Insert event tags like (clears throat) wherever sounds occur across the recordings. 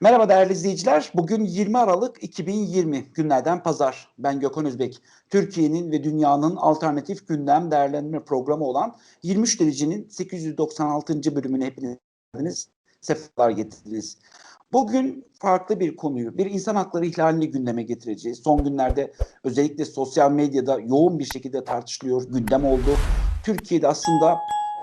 Merhaba değerli izleyiciler. Bugün 20 Aralık 2020 günlerden pazar. Ben Gökhan Özbek. Türkiye'nin ve dünyanın alternatif gündem değerlendirme programı olan 23 derecenin 896. bölümüne hepiniz sefalar getirdiniz. Bugün farklı bir konuyu, bir insan hakları ihlalini gündeme getireceğiz. Son günlerde özellikle sosyal medyada yoğun bir şekilde tartışılıyor, gündem oldu. Türkiye'de aslında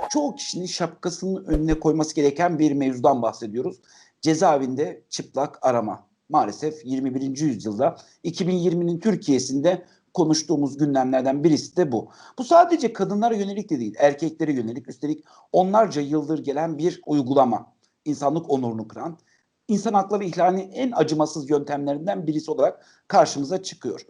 çoğu kişinin şapkasının önüne koyması gereken bir mevzudan bahsediyoruz cezaevinde çıplak arama. Maalesef 21. yüzyılda 2020'nin Türkiye'sinde konuştuğumuz gündemlerden birisi de bu. Bu sadece kadınlara yönelik de değil, erkeklere yönelik. Üstelik onlarca yıldır gelen bir uygulama. İnsanlık onurunu kıran, insan hakları ihlalinin en acımasız yöntemlerinden birisi olarak karşımıza çıkıyor.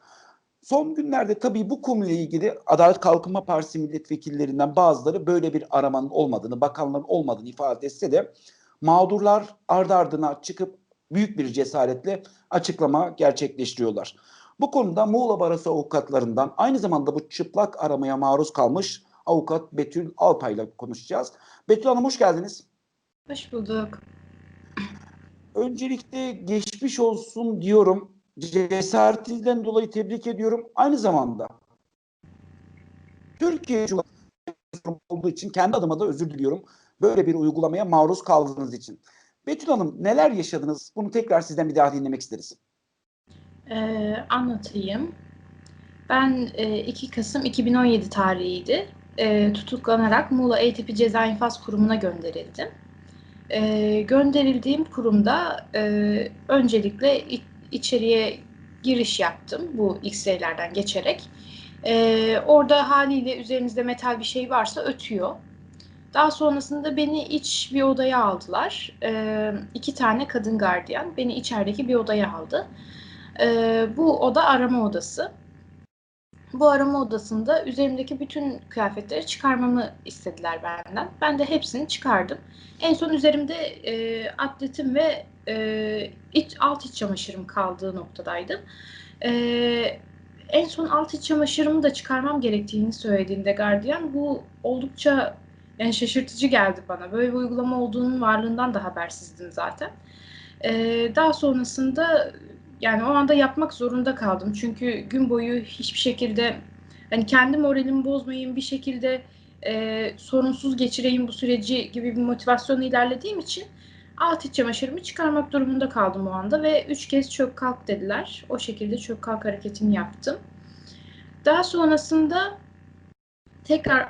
Son günlerde tabii bu konuyla ilgili Adalet Kalkınma Partisi milletvekillerinden bazıları böyle bir aramanın olmadığını, bakanların olmadığını ifade etse de mağdurlar ardı ardına çıkıp büyük bir cesaretle açıklama gerçekleştiriyorlar. Bu konuda Muğla Barası avukatlarından aynı zamanda bu çıplak aramaya maruz kalmış avukat Betül Alpay ile konuşacağız. Betül Hanım hoş geldiniz. Hoş bulduk. Öncelikle geçmiş olsun diyorum. Cesaretinizden dolayı tebrik ediyorum. Aynı zamanda Türkiye olduğu için kendi adıma da özür diliyorum. Böyle bir uygulamaya maruz kaldığınız için. Betül Hanım neler yaşadınız? Bunu tekrar sizden bir daha dinlemek isteriz. Ee, anlatayım. Ben e, 2 Kasım 2017 tarihiydi. E, tutuklanarak Muğla Eğitipi Ceza İnfaz Kurumu'na gönderildim. E, gönderildiğim kurumda e, öncelikle içeriye giriş yaptım bu X-ray'lerden geçerek. E, orada haliyle üzerinizde metal bir şey varsa ötüyor. Daha sonrasında beni iç bir odaya aldılar. E, iki tane kadın gardiyan beni içerideki bir odaya aldı. Ee, bu oda arama odası. Bu arama odasında üzerimdeki bütün kıyafetleri çıkarmamı istediler benden. Ben de hepsini çıkardım. En son üzerimde e, atletim ve e, iç, alt iç çamaşırım kaldığı noktadaydım. E, en son alt iç çamaşırımı da çıkarmam gerektiğini söylediğinde gardiyan bu oldukça yani şaşırtıcı geldi bana. Böyle bir uygulama olduğunun varlığından da habersizdim zaten. E, daha sonrasında yani o anda yapmak zorunda kaldım. Çünkü gün boyu hiçbir şekilde hani kendi moralimi bozmayayım bir şekilde e, sorunsuz geçireyim bu süreci gibi bir motivasyonla ilerlediğim için alt iç çamaşırımı çıkarmak durumunda kaldım o anda ve üç kez çök kalk dediler. O şekilde çök kalk hareketini yaptım. Daha sonrasında tekrar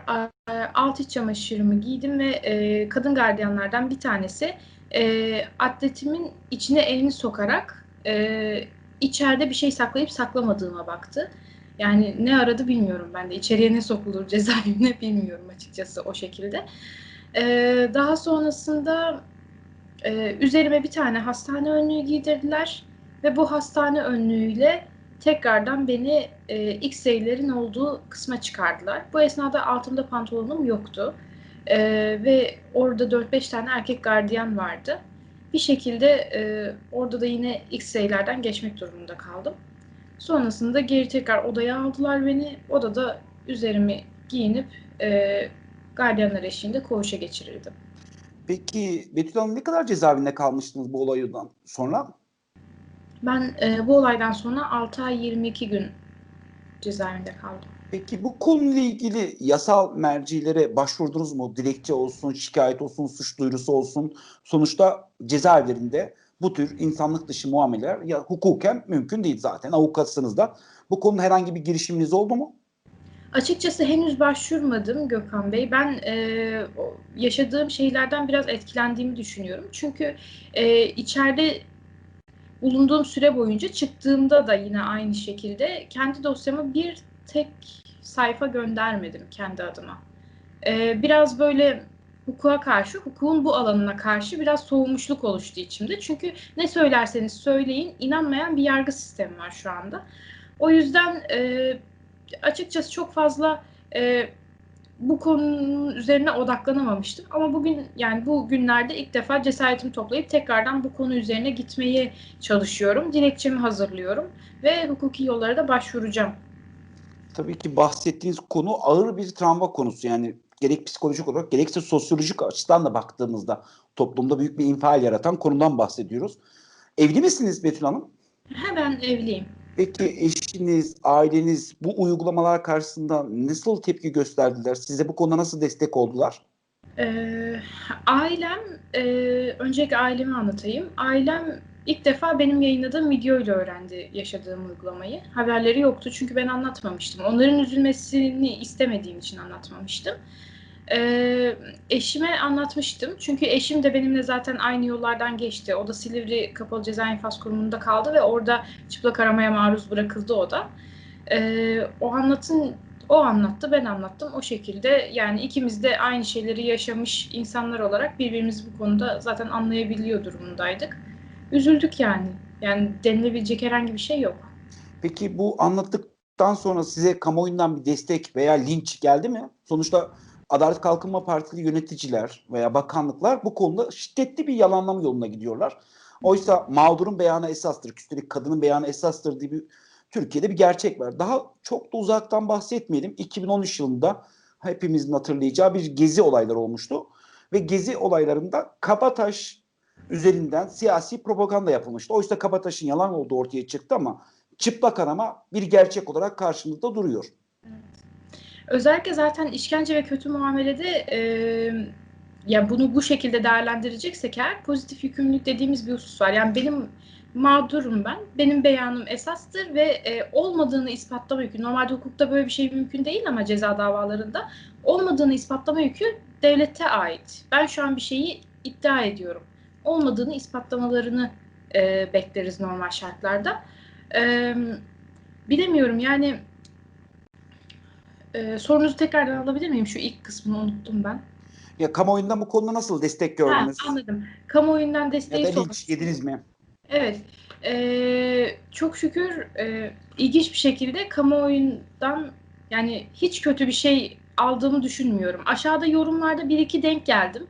e, alt iç çamaşırımı giydim ve e, kadın gardiyanlardan bir tanesi e, atletimin içine elini sokarak e, içeride bir şey saklayıp saklamadığıma baktı. Yani ne aradı bilmiyorum ben de. İçeriye ne sokulur (laughs) cezaevine bilmiyorum açıkçası o şekilde. Daha sonrasında üzerime bir tane hastane önlüğü giydirdiler ve bu hastane önlüğüyle tekrardan beni e, X-ray'lerin olduğu kısma çıkardılar. Bu esnada altımda pantolonum yoktu. E, ve orada 4-5 tane erkek gardiyan vardı bir şekilde e, orada da yine X-ray'lerden geçmek durumunda kaldım. Sonrasında geri tekrar odaya aldılar beni. Odada üzerimi giyinip e, gardiyanlar eşliğinde koğuşa geçirildim. Peki Betül Hanım ne kadar cezaevinde kalmıştınız bu olaydan sonra? Ben e, bu olaydan sonra 6 ay 22 gün cezaevinde kaldım. Peki bu konuyla ilgili yasal mercilere başvurdunuz mu? Dilekçe olsun, şikayet olsun, suç duyurusu olsun. Sonuçta cezaevlerinde bu tür insanlık dışı muameleler ya hukuken mümkün değil zaten. Avukatsınız da. Bu konuda herhangi bir girişiminiz oldu mu? Açıkçası henüz başvurmadım Gökhan Bey. Ben e, yaşadığım şeylerden biraz etkilendiğimi düşünüyorum. Çünkü e, içeride bulunduğum süre boyunca çıktığımda da yine aynı şekilde kendi dosyamı bir tek sayfa göndermedim kendi adıma. Ee, biraz böyle hukuka karşı, hukukun bu alanına karşı biraz soğumuşluk oluştu içimde. Çünkü ne söylerseniz söyleyin inanmayan bir yargı sistemi var şu anda. O yüzden e, açıkçası çok fazla e, bu konunun üzerine odaklanamamıştım. Ama bugün yani bu günlerde ilk defa cesaretimi toplayıp tekrardan bu konu üzerine gitmeye çalışıyorum. Dilekçemi hazırlıyorum ve hukuki yollara da başvuracağım. Tabii ki bahsettiğiniz konu ağır bir travma konusu. Yani gerek psikolojik olarak gerekse sosyolojik açıdan da baktığımızda toplumda büyük bir infial yaratan konudan bahsediyoruz. Evli misiniz Betül Hanım? Ha, ben evliyim. Peki eşiniz, aileniz bu uygulamalar karşısında nasıl tepki gösterdiler? Size bu konuda nasıl destek oldular? Ee, ailem, e, öncelikle ailemi anlatayım. Ailem ilk defa benim yayınladığım videoyla öğrendi yaşadığım uygulamayı. Haberleri yoktu çünkü ben anlatmamıştım. Onların üzülmesini istemediğim için anlatmamıştım. Ee, eşime anlatmıştım. Çünkü eşim de benimle zaten aynı yollardan geçti. O da Silivri Kapalı Ceza İnfaz Kurumu'nda kaldı ve orada çıplak aramaya maruz bırakıldı o da. Ee, o anlatın o anlattı, ben anlattım. O şekilde yani ikimiz de aynı şeyleri yaşamış insanlar olarak birbirimizi bu konuda zaten anlayabiliyor durumundaydık. Üzüldük yani. Yani denilebilecek herhangi bir şey yok. Peki bu anlattıktan sonra size kamuoyundan bir destek veya linç geldi mi? Sonuçta Adalet Kalkınma Partili yöneticiler veya bakanlıklar bu konuda şiddetli bir yalanlama yoluna gidiyorlar. Oysa mağdurun beyanı esastır, üstelik kadının beyanı esastır diye bir Türkiye'de bir gerçek var. Daha çok da uzaktan bahsetmeyelim. 2013 yılında hepimizin hatırlayacağı bir gezi olayları olmuştu. Ve gezi olaylarında Kabataş üzerinden siyasi propaganda yapılmıştı. Oysa Kabataş'ın yalan olduğu ortaya çıktı ama çıplak arama bir gerçek olarak karşımızda duruyor. Özellikle zaten işkence ve kötü muamelede e, ya bunu bu şekilde değerlendireceksek eğer pozitif yükümlülük dediğimiz bir husus var. Yani benim mağdurum ben. Benim beyanım esastır ve e, olmadığını ispatlama yükü. Normalde hukukta böyle bir şey mümkün değil ama ceza davalarında olmadığını ispatlama yükü devlete ait. Ben şu an bir şeyi iddia ediyorum. Olmadığını ispatlamalarını e, bekleriz normal şartlarda. E, bilemiyorum yani e, sorunuzu tekrardan alabilir miyim? Şu ilk kısmını unuttum ben. Ya kamuoyundan bu konuda nasıl destek Ha, gördünüz? anladım. Kamuoyundan Ya desteği da sormak linç yediniz mi? Evet. Eee, çok şükür eee, ilginç bir şekilde kamuoyundan yani hiç kötü bir şey aldığımı düşünmüyorum. Aşağıda yorumlarda bir iki denk geldim.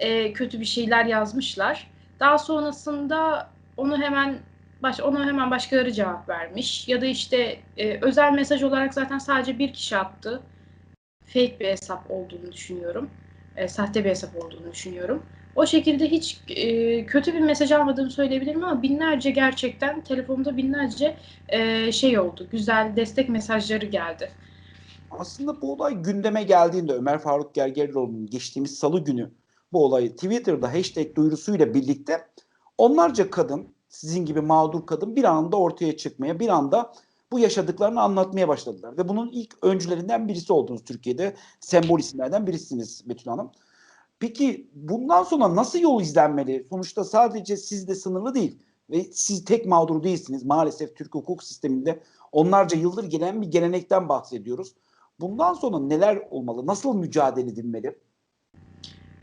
Eee, kötü bir şeyler yazmışlar. Daha sonrasında onu hemen baş, ona hemen başkaları cevap vermiş. Ya da işte eee, özel mesaj olarak zaten sadece bir kişi attı. Fake bir hesap olduğunu düşünüyorum. Eee, sahte bir hesap olduğunu düşünüyorum. O şekilde hiç e, kötü bir mesaj almadığımı söyleyebilirim ama binlerce gerçekten telefonumda binlerce e, şey oldu. Güzel destek mesajları geldi. Aslında bu olay gündeme geldiğinde Ömer Faruk Gergerlioğlu'nun geçtiğimiz salı günü bu olayı Twitter'da hashtag duyurusuyla birlikte onlarca kadın, sizin gibi mağdur kadın bir anda ortaya çıkmaya, bir anda bu yaşadıklarını anlatmaya başladılar. Ve bunun ilk öncülerinden birisi oldunuz Türkiye'de. Sembol isimlerden birisiniz Betül Hanım. Peki bundan sonra nasıl yol izlenmeli? Sonuçta sadece sizde sınırlı değil ve siz tek mağdur değilsiniz. Maalesef Türk hukuk sisteminde onlarca yıldır gelen bir gelenekten bahsediyoruz. Bundan sonra neler olmalı? Nasıl mücadele edilmeli?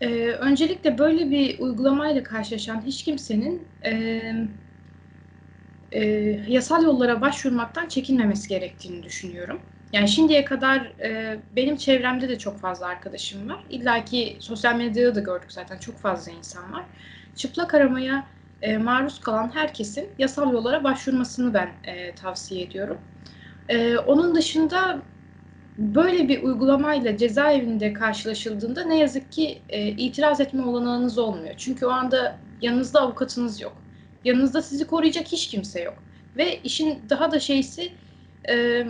E, öncelikle böyle bir uygulamayla karşılaşan hiç kimsenin e, e, yasal yollara başvurmaktan çekinmemesi gerektiğini düşünüyorum. Yani şimdiye kadar e, benim çevremde de çok fazla arkadaşım var. İlla ki sosyal medyada da gördük zaten çok fazla insan var. Çıplak aramaya e, maruz kalan herkesin yasal yollara başvurmasını ben e, tavsiye ediyorum. E, onun dışında böyle bir uygulamayla cezaevinde karşılaşıldığında ne yazık ki e, itiraz etme olanağınız olmuyor. Çünkü o anda yanınızda avukatınız yok. Yanınızda sizi koruyacak hiç kimse yok. Ve işin daha da şeysi e,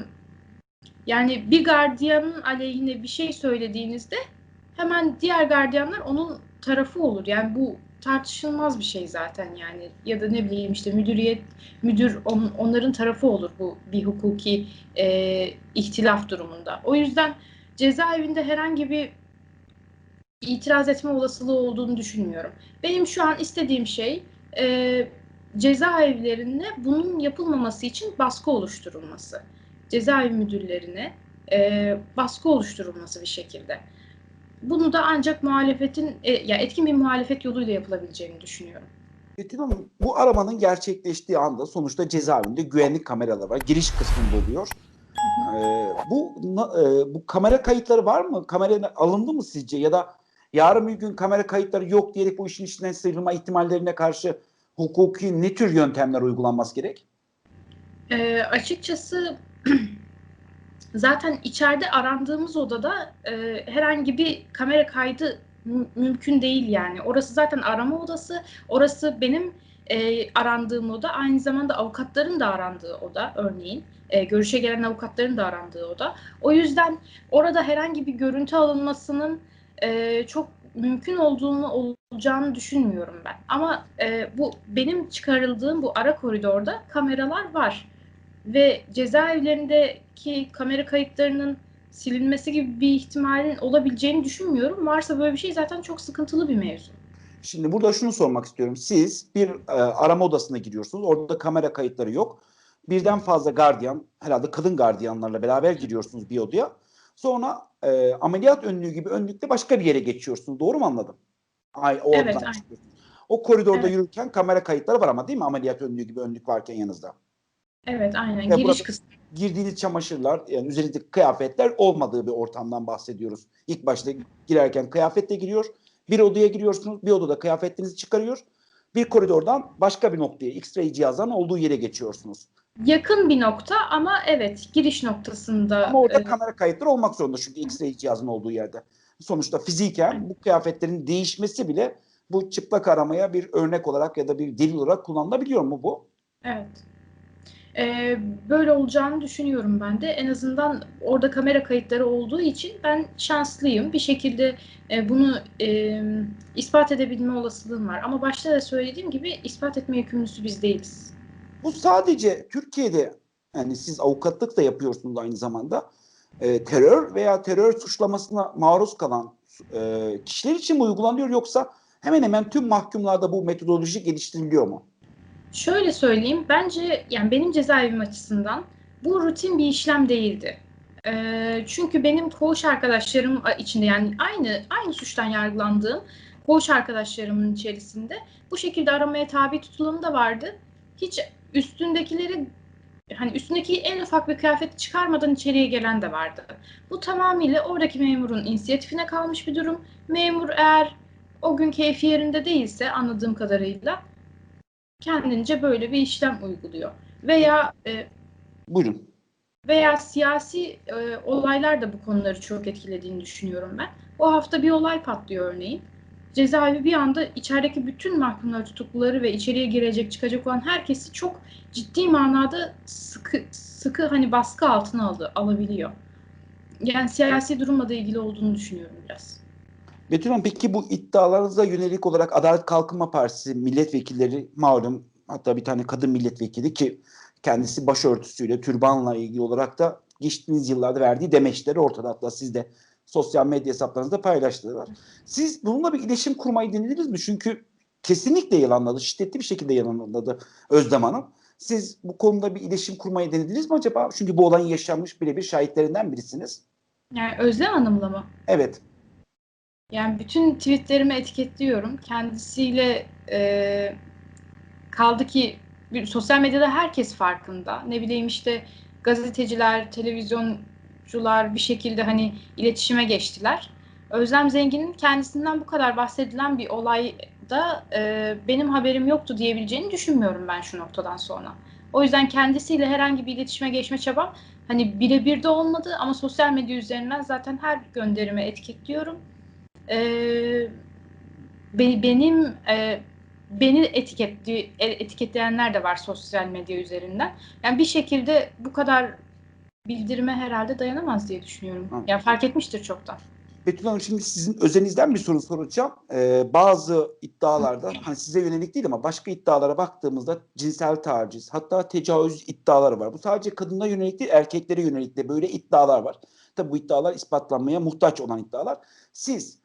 yani bir gardiyanın aleyhine bir şey söylediğinizde hemen diğer gardiyanlar onun tarafı olur. Yani bu tartışılmaz bir şey zaten yani ya da ne bileyim işte müdüriyet müdür on, onların tarafı olur bu bir hukuki e, ihtilaf durumunda. O yüzden cezaevinde herhangi bir itiraz etme olasılığı olduğunu düşünmüyorum. Benim şu an istediğim şey e, cezaevlerinde bunun yapılmaması için baskı oluşturulması cezaevi müdürlerine e, baskı oluşturulması bir şekilde. Bunu da ancak muhalefetin, e, ya etkin bir muhalefet yoluyla yapılabileceğini düşünüyorum. Betül Hanım bu aramanın gerçekleştiği anda sonuçta cezaevinde güvenlik kameraları var. Giriş kısmında oluyor. Ee, bu e, bu kamera kayıtları var mı? Kamera alındı mı sizce? Ya da yarın bir gün kamera kayıtları yok diyerek bu işin içinden sıyrılma ihtimallerine karşı hukuki ne tür yöntemler uygulanması gerek? E, açıkçası (clears throat) zaten içeride arandığımız odada e, herhangi bir kamera kaydı mü- mümkün değil yani. Orası zaten arama odası. Orası benim e, arandığım oda aynı zamanda avukatların da arandığı oda örneğin. E, görüşe gelen avukatların da arandığı oda. O yüzden orada herhangi bir görüntü alınmasının e, çok mümkün olduğunu olacağını düşünmüyorum ben. Ama e, bu benim çıkarıldığım bu ara koridorda kameralar var ve cezaevlerindeki kamera kayıtlarının silinmesi gibi bir ihtimalin olabileceğini düşünmüyorum. Varsa böyle bir şey zaten çok sıkıntılı bir mevzu. Şimdi burada şunu sormak istiyorum. Siz bir e, arama odasına giriyorsunuz. Orada kamera kayıtları yok. Birden fazla gardiyan, herhalde kadın gardiyanlarla beraber giriyorsunuz bir odaya. Sonra e, ameliyat önlüğü gibi önlükle başka bir yere geçiyorsunuz. Doğru mu anladım? Ay, o Evet, aynen. O koridorda Evet. yürürken kamera kayıtları var ama değil mi? Ameliyat önlüğü gibi önlük varken yanınızda. Evet aynen Ve giriş kısmı. girdiğiniz çamaşırlar yani üzerindeki kıyafetler olmadığı bir ortamdan bahsediyoruz. İlk başta girerken kıyafetle giriyor. Bir odaya giriyorsunuz. Bir odada kıyafetlerinizi çıkarıyor. Bir koridordan başka bir noktaya X-ray cihazların olduğu yere geçiyorsunuz. Yakın bir nokta ama evet giriş noktasında. Ama orada e, kamera kayıtları olmak zorunda çünkü X-ray cihazın olduğu yerde. Sonuçta fiziken bu kıyafetlerin değişmesi bile bu çıplak aramaya bir örnek olarak ya da bir delil olarak kullanılabiliyor mu bu? Evet. Ee, böyle olacağını düşünüyorum ben de. En azından orada kamera kayıtları olduğu için ben şanslıyım. Bir şekilde e, bunu e, ispat edebilme olasılığım var. Ama başta da söylediğim gibi ispat etme yükümlüsü biz değiliz. Bu sadece Türkiye'de yani siz avukatlık da yapıyorsunuz aynı zamanda. e, terör veya terör suçlamasına maruz kalan e, kişiler için mi uygulanıyor yoksa hemen hemen tüm mahkumlarda bu metodoloji geliştiriliyor mu? Şöyle söyleyeyim, bence yani benim cezaevim açısından bu rutin bir işlem değildi. Ee, çünkü benim koğuş arkadaşlarım içinde yani aynı aynı suçtan yargılandığım koğuş arkadaşlarımın içerisinde bu şekilde aramaya tabi tutulanı da vardı. Hiç üstündekileri hani üstündeki en ufak bir kıyafeti çıkarmadan içeriye gelen de vardı. Bu tamamıyla oradaki memurun inisiyatifine kalmış bir durum. Memur eğer o gün keyfi yerinde değilse anladığım kadarıyla kendince böyle bir işlem uyguluyor. Veya e, Buyurun. veya siyasi e, olaylar da bu konuları çok etkilediğini düşünüyorum ben. O hafta bir olay patlıyor örneğin. Cezaevi bir anda içerideki bütün mahkumları, tutukluları ve içeriye girecek, çıkacak olan herkesi çok ciddi manada sıkı sıkı hani baskı altına aldı, alabiliyor. Yani siyasi durumla da ilgili olduğunu düşünüyorum biraz. Betül Hanım peki bu iddialarınıza yönelik olarak Adalet Kalkınma Partisi milletvekilleri malum hatta bir tane kadın milletvekili ki kendisi başörtüsüyle, türbanla ilgili olarak da geçtiğimiz yıllarda verdiği demeçleri ortada. Hatta siz de sosyal medya hesaplarınızda paylaştılar. Siz bununla bir iletişim kurmayı denediniz mi? Çünkü kesinlikle yalanladı, şiddetli bir şekilde yalanladı Özlem Hanım. Siz bu konuda bir iletişim kurmayı denediniz mi acaba? Çünkü bu olayın yaşanmış birebir şahitlerinden birisiniz. Yani Özlem Hanım'la mı? Evet. Yani bütün tweetlerimi etiketliyorum. Kendisiyle e, kaldı ki bir, sosyal medyada herkes farkında. Ne bileyim işte gazeteciler, televizyoncular bir şekilde hani iletişime geçtiler. Özlem Zengin'in kendisinden bu kadar bahsedilen bir olayda e, benim haberim yoktu diyebileceğini düşünmüyorum ben şu noktadan sonra. O yüzden kendisiyle herhangi bir iletişime geçme çabam hani birebir de olmadı ama sosyal medya üzerinden zaten her gönderime etiketliyorum. Ee, be- benim e, beni etiketli e- etiketleyenler de var sosyal medya üzerinden. Yani bir şekilde bu kadar bildirime herhalde dayanamaz diye düşünüyorum. Hı. Yani fark etmiştir çoktan. Betül Hanım şimdi sizin özelinizden bir soru soracağım. Ee, bazı iddialarda hani size yönelik değil ama başka iddialara baktığımızda cinsel taciz hatta tecavüz iddiaları var. Bu sadece kadına yönelik değil erkeklere yönelik de böyle iddialar var. Tabi bu iddialar ispatlanmaya muhtaç olan iddialar. Siz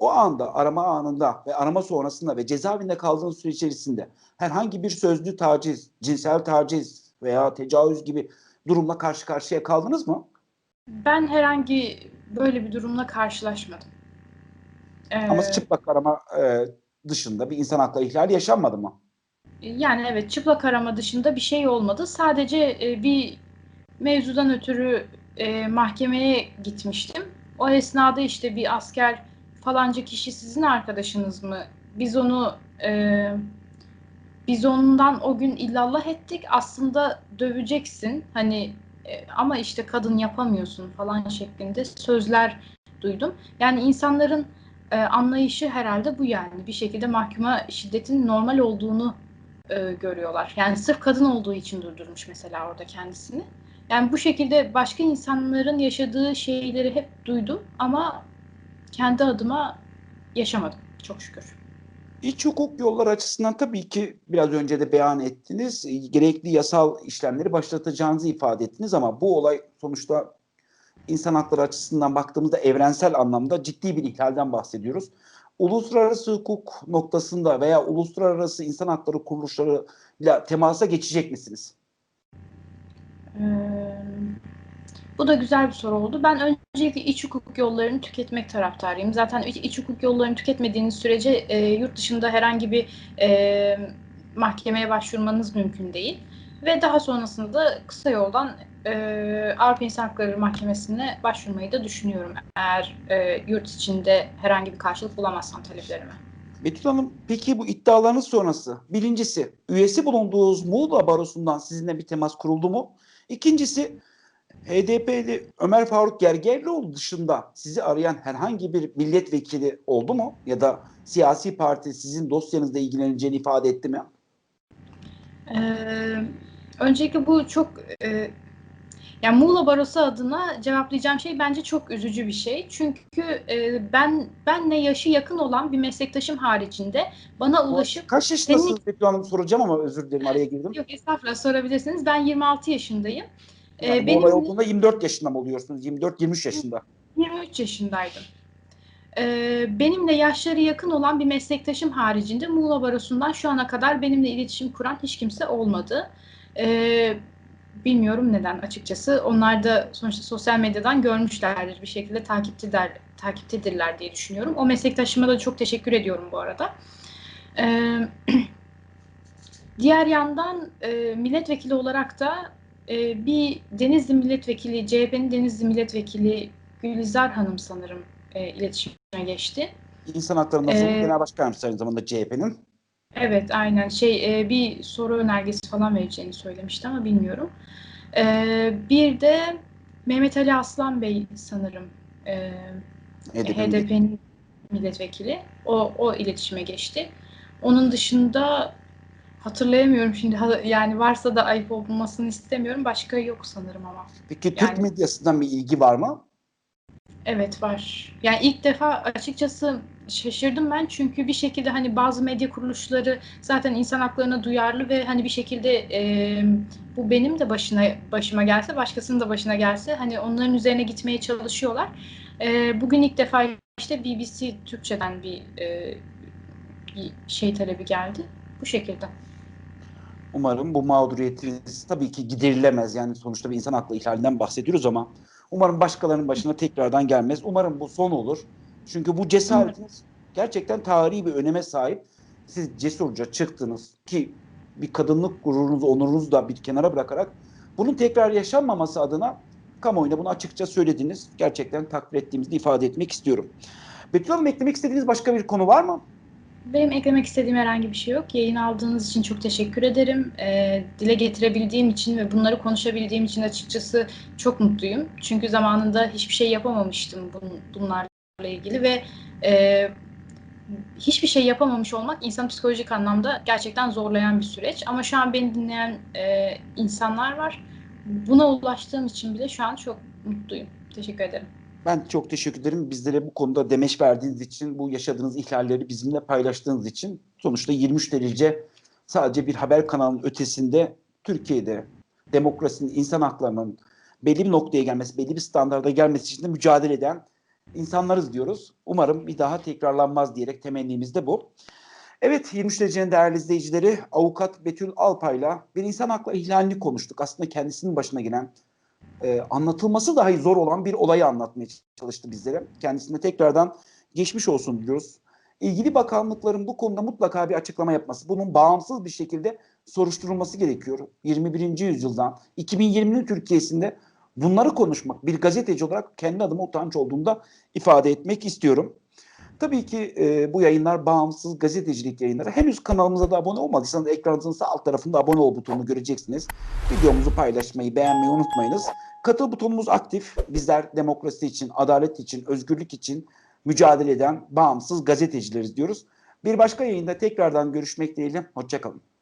o anda arama anında ve arama sonrasında ve cezaevinde kaldığınız süre içerisinde herhangi bir sözlü taciz, cinsel taciz veya tecavüz gibi durumla karşı karşıya kaldınız mı? Ben herhangi böyle bir durumla karşılaşmadım. Ee, Ama çıplak arama e, dışında bir insan hakları ihlali yaşanmadı mı? Yani evet çıplak arama dışında bir şey olmadı. Sadece e, bir mevzudan ötürü e, mahkemeye gitmiştim. O esnada işte bir asker falanca kişi sizin arkadaşınız mı? Biz onu e, biz ondan o gün illallah ettik. Aslında döveceksin. Hani e, ama işte kadın yapamıyorsun falan şeklinde sözler duydum. Yani insanların e, anlayışı herhalde bu yani. Bir şekilde mahkuma şiddetin normal olduğunu e, görüyorlar. Yani sırf kadın olduğu için durdurmuş mesela orada kendisini. Yani bu şekilde başka insanların yaşadığı şeyleri hep duydum ama kendi adıma yaşamadım çok şükür. İç hukuk yolları açısından tabii ki biraz önce de beyan ettiniz. e, Gerekli yasal işlemleri başlatacağınızı ifade ettiniz ama bu olay sonuçta insan hakları açısından baktığımızda evrensel anlamda ciddi bir ihlalden bahsediyoruz. Uluslararası hukuk noktasında veya uluslararası insan hakları kuruluşlarıyla temasa geçecek misiniz? Ee, bu da güzel bir soru oldu. Ben öncelikle iç hukuk yollarını tüketmek taraftarıyım. Zaten iç, iç hukuk yollarını tüketmediğiniz sürece e, yurt dışında herhangi bir e, mahkemeye başvurmanız mümkün değil. Ve daha sonrasında da kısa yoldan e, Avrupa İnsan Hakları Mahkemesi'ne başvurmayı da düşünüyorum. Eğer e, yurt içinde herhangi bir karşılık bulamazsam taleplerime. Betül Hanım peki bu iddialarınız sonrası birincisi üyesi bulunduğunuz Muğla Barosu'ndan sizinle bir temas kuruldu mu? İkincisi HDP'li Ömer Faruk Gergerlioğlu dışında sizi arayan herhangi bir milletvekili oldu mu? Ya da siyasi parti sizin dosyanızla ilgileneceğini ifade etti mi? Ee, öncelikle bu çok e, yani Muğla Barosu adına cevaplayacağım şey bence çok üzücü bir şey. Çünkü e, ben benle yaşı yakın olan bir meslektaşım haricinde bana ulaşıp Kaç yaşındasınız Betül Hanım soracağım ama özür dilerim araya girdim. yok estağfurullah sorabilirsiniz. Ben 26 yaşındayım. Ee, Yani bu benim olay olduğunda 24 yaşında mı oluyorsunuz? 24-23 yaşında. 23 yaşındaydım. Ee, benimle yaşları yakın olan bir meslektaşım haricinde Muğla Barosu'ndan şu ana kadar benimle iletişim kuran hiç kimse olmadı. Ee, bilmiyorum neden açıkçası. Onlar da sonuçta sosyal medyadan görmüşlerdir bir şekilde takiptedir, takiptedirler diye düşünüyorum. O meslektaşıma da çok teşekkür ediyorum bu arada. Ee, (clears throat) diğer yandan e, milletvekili olarak da e, bir Denizli milletvekili, CHP'nin Denizli milletvekili Gülizar Hanım sanırım e, iletişime geçti. İnsan Hakları Nasıl Ee, Genel Başkan Yardımcısı aynı zamanda CHP'nin. Evet, aynen. Şey, e, bir soru önergesi falan vereceğini söylemişti ama bilmiyorum. E, bir de Mehmet Ali Aslan Bey sanırım e, HDP'nin. HDP'nin milletvekili. O, o iletişime geçti. Onun dışında hatırlayamıyorum şimdi. Yani varsa da ayıp olmasını istemiyorum. Başka yok sanırım ama. Peki Türk Yani- medyasından bir ilgi var mı? Evet var. Yani ilk defa açıkçası şaşırdım ben çünkü bir şekilde hani bazı medya kuruluşları zaten insan haklarına duyarlı ve hani bir şekilde e, bu benim de başına başıma gelse başkasının da başına gelse hani onların üzerine gitmeye çalışıyorlar. E, bugün ilk defa işte BBC Türkçe'den bir, e, bir şey talebi geldi. Bu şekilde. Umarım bu mağduriyetiniz tabii ki giderilemez. Yani sonuçta bir insan hakları ihlalinden bahsediyoruz ama umarım başkalarının başına tekrardan gelmez. Umarım bu son olur. Çünkü bu cesaretiniz gerçekten tarihi bir öneme sahip. Siz cesurca çıktınız ki bir kadınlık gururunuzu, onurunuzu da bir kenara bırakarak bunun tekrar yaşanmaması adına kamuoyuna bunu açıkça söylediniz. Gerçekten takdir ettiğimizi ifade etmek istiyorum. Betül Hanım eklemek istediğiniz başka bir konu var mı? Benim eklemek istediğim herhangi bir şey yok. Yayın aldığınız için çok teşekkür ederim. Ee, dile getirebildiğim için ve bunları konuşabildiğim için açıkçası çok mutluyum. Çünkü zamanında hiçbir şey yapamamıştım bun, bunlarla ilgili ve e, hiçbir şey yapamamış olmak insan psikolojik anlamda gerçekten zorlayan bir süreç. Ama şu an beni dinleyen e, insanlar var. Buna ulaştığım için bile şu an çok mutluyum. Teşekkür ederim. Ben çok teşekkür ederim. Bizlere bu konuda demeç verdiğiniz için, bu yaşadığınız ihlalleri bizimle paylaştığınız için. Sonuçta 23 derece sadece bir haber kanalının ötesinde Türkiye'de demokrasinin, insan haklarının belli bir noktaya gelmesi, belli bir standarda gelmesi için de mücadele eden insanlarız diyoruz. Umarım bir daha tekrarlanmaz diyerek temennimiz de bu. Evet 23 derecenin değerli izleyicileri avukat Betül Alpay'la bir insan hakları ihlalini konuştuk. Aslında kendisinin başına gelen e, anlatılması dahi zor olan bir olayı anlatmaya çalıştı bizlere. Kendisine tekrardan geçmiş olsun diyoruz. İlgili bakanlıkların bu konuda mutlaka bir açıklama yapması, bunun bağımsız bir şekilde soruşturulması gerekiyor. 21. yüzyıldan 2020'nin Türkiye'sinde bunları konuşmak bir gazeteci olarak kendi adıma utanç olduğunda ifade etmek istiyorum. Tabii ki e, bu yayınlar bağımsız gazetecilik yayınları. Henüz kanalımıza da abone olmadıysanız ekranınızın sağ alt tarafında abone ol butonunu göreceksiniz. Videomuzu paylaşmayı, beğenmeyi unutmayınız. Katıl butonumuz aktif. Bizler demokrasi için, adalet için, özgürlük için mücadele eden bağımsız gazetecileriz diyoruz. Bir başka yayında tekrardan görüşmek dileğiyle. Hoşçakalın.